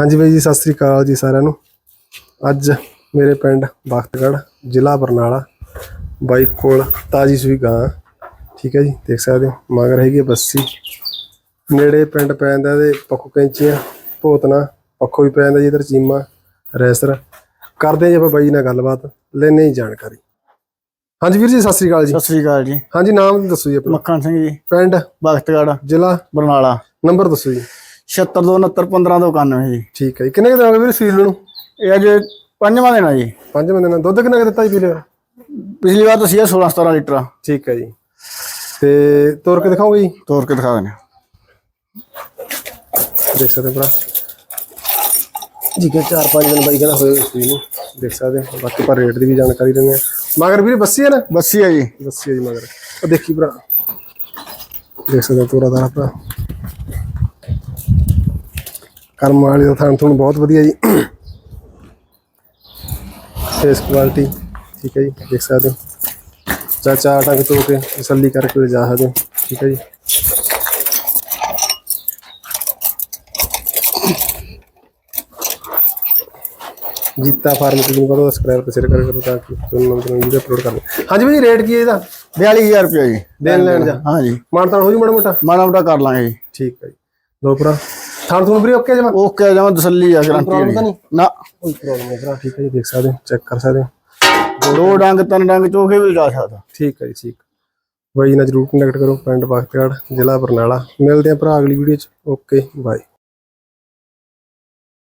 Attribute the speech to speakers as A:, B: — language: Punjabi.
A: ਹਾਂਜੀ ਬਾਈ ਜੀ ਸਤਿ ਸ੍ਰੀ ਅਕਾਲ ਜੀ ਸਾਰਿਆਂ ਨੂੰ। ਅੱਜ ਮੇਰੇ ਪਿੰਡ ਬਖਤਗੜ੍ਹ ਜ਼ਿਲ੍ਹਾ ਬਰਨਾਲਾ ਬਾਈ ਕੋਲ ਤਾਜੀ ਸੂਈ ਗਾਂ। ਠੀਕ ਹੈ ਜੀ ਦੇਖ ਸਕਦੇ ਹੋ ਮਗਰ ਹੈਗੀ ਬੱਸੀ। ਨੇੜੇ ਪਿੰਡ ਪੈ ਜਾਂਦਾ ਇਹਦੇ ਪੱਖੋ ਕੈਂਚੀਆਂ ਭੋਤਨਾ ਪੱਖੋ ਵੀ ਪੈ ਜਾਂਦਾ ਜੀ ਇਧਰ ਚੀਮਾ ਰੈਸਰ। ਕਰਦੇ ਜੀ ਆਪਾਂ ਬਾਈ ਜੀ ਨਾਲ ਗੱਲਬਾਤ ਲੈਣੇ ਹੀ ਜਾਣਕਾਰੀ। ਹਾਂਜੀ ਵੀਰ ਜੀ ਸਤਿ ਸ੍ਰੀ ਅਕਾਲ ਜੀ।
B: ਸਤਿ ਸ੍ਰੀ ਅਕਾਲ ਜੀ।
A: ਹਾਂਜੀ ਨਾਮ ਦੱਸੋ ਜੀ ਆਪਣਾ।
B: ਮੱਖਣ ਸਿੰਘ ਜੀ।
A: ਪਿੰਡ
B: ਬਖਤਗੜ
A: ਜ਼ਿਲ੍ਹਾ।
B: ਬਰਨਾਲਾ।
A: ਨੰਬਰ ਦੱਸੋ ਜੀ।
B: 76291591 ਜੀ।
A: ਠੀਕ ਹੈ ਜੀ। ਕਿੰਨੇ ਕੁ ਦਿਨ ਹੋ ਗਏ ਵੀਰ ਸੀਲ ਨੂੰ?
B: ਇਹ ਅੱਜ ਪੰਜਵਾਂ ਦਿਨ ਆ ਜੀ।
A: ਪੰਜ ਮਹੀਨੇ ਨਾਲ ਦੁੱਧ ਕਿੰਨਾ ਕੁ ਦਿੱਤਾ ਜੀ ਪੀਲੇ
B: ਪਿਛਲੀ ਵਾਰ ਤਾਂ ਸੀ 16 17 ਲੀਟਰ।
A: ਠੀਕ ਹੈ ਜੀ। ਤੇ ਤੋਰ ਕੇ ਦਿਖਾਓਗੇ ਜੀ?
B: ਤੋਰ ਕੇ ਦਿਖਾ ਦਿੰਦੇ
A: ਦੇਖ ਸਕਦੇ ਭਰਾ। ਜੀ ਕਿ ਚਾਰ ਪੰਜ ਦਿਨ ਬਾਈ ਕਹਿੰਦਾ ਹੋਏ ਉਸ ਨੂੰ ਦੇਖ ਸਕਦੇ ਹੋ। ਬਾਕੀ ਪਰ ਰੇਟ ਦੀ ਵੀ ਜਾਣਕਾਰੀ ਦਿੰਦੇ ਆ ਮਗਰ ਵੀਰੇ ਬੱਸੀ ਹੈ ਨਾ?
B: ਬੱਸੀ ਆ ਜੀ।
A: ਬੱਸੀ ਹੈ ਜੀ ਮਗਰ। ਉਹ ਦੇਖੀ ਭਰਾ। ਦੇਖ ਸਕਦੇ ਹੋ ਤੋਰਾ ਦਾ ਭਰਾ। ਕਰਮ ਵਾਲੀ ਦਾ ਥਾਂ ਤੁਹਾਨੂੰ ਬਹੁਤ ਵਧੀਆ ਜੀ। ਫੇਸ ਕੁਆਲਿਟੀ ਠੀਕ ਹੈ ਜੀ ਦੇਖ ਸਕਦੇ ਹੋ। ਚਾਚਾ ਆਟਾ ਕਿ ਧੋ ਕੇ ਤਸੱਲੀ ਕਰਕੇ ਜਾ ਸਕਦੇ ਹੋ ਠੀਕ ਹੈ ਜੀ। ਜੀਤਾ ਫਾਰਮ ਨੂੰ ਕਰੋ ਸਬਸਕ੍ਰਾਈਬ ਤੇ ਸ਼ੇਅਰ ਕਰਿਆ ਕਰੋ ਤਾਂ ਕਿ ਤੁਹਾਨੂੰ ਨਵੀਂ ਵੀਡੀਓ ਅਪਲੋਡ ਕਰ ਹਾਂਜੀ ਭਾਈ ਰੇਟ ਕੀ ਹੈ ਇਹਦਾ?
B: 42000 ਰੁਪਏ ਜੀ।
A: ਦੇਣ ਲੈਣ ਜਾ।
B: ਹਾਂ ਜੀ
A: ਮਾਨਤਾਨ ਹੋ ਜੂ ਮਾੜਾ ਮੋਟਾ?
B: ਮਾੜਾ ਮੋਟਾ ਕਰ ਲਾਂਗੇ ਜੀ।
A: ਠੀਕ ਹੈ ਜੀ। ਲੋ ਭਰਾ। ਥਾਣ ਤੁਹਾਨੂੰ ਵੀਰੇ ਓਕੇ ਜਮਾ
B: ਓਕੇ ਜਮਾ ਤਸੱਲੀ ਆ ਗਰੰਟੀ ਵਾਲੀ
A: ਨਹੀਂ?
B: ਨਾ।
A: ਕੋਈ ਪ੍ਰੋਬਲਮ ਨਹੀਂ ਠੀਕ ਹੈ ਜੀ ਦੇਖ ਸਕਦੇ ਚੈੱਕ ਕਰ ਸਕਦੇ
B: ਦੋ ਡੰਗ ਤਿੰਨ ਡੰਗ ਚੋਕੇ ਵੀ ਜਾ ਸਕਦਾ।
A: ਠੀਕ ਹੈ ਜੀ ਠੀਕ। ਬਾਈ ਨਾਲ ਜਰੂਰ ਕੰਟੈਕਟ ਕਰੋ ਪਿੰਡ ਬਖਤਗੜ੍ਹ ਜ਼ਿਲ੍ਹਾ ਬਰਨਾਲਾ। ਮਿਲਦੇ ਆ ਭਰਾ ਅਗਲੀ ਵੀਡੀਓ ਚ। Okay bye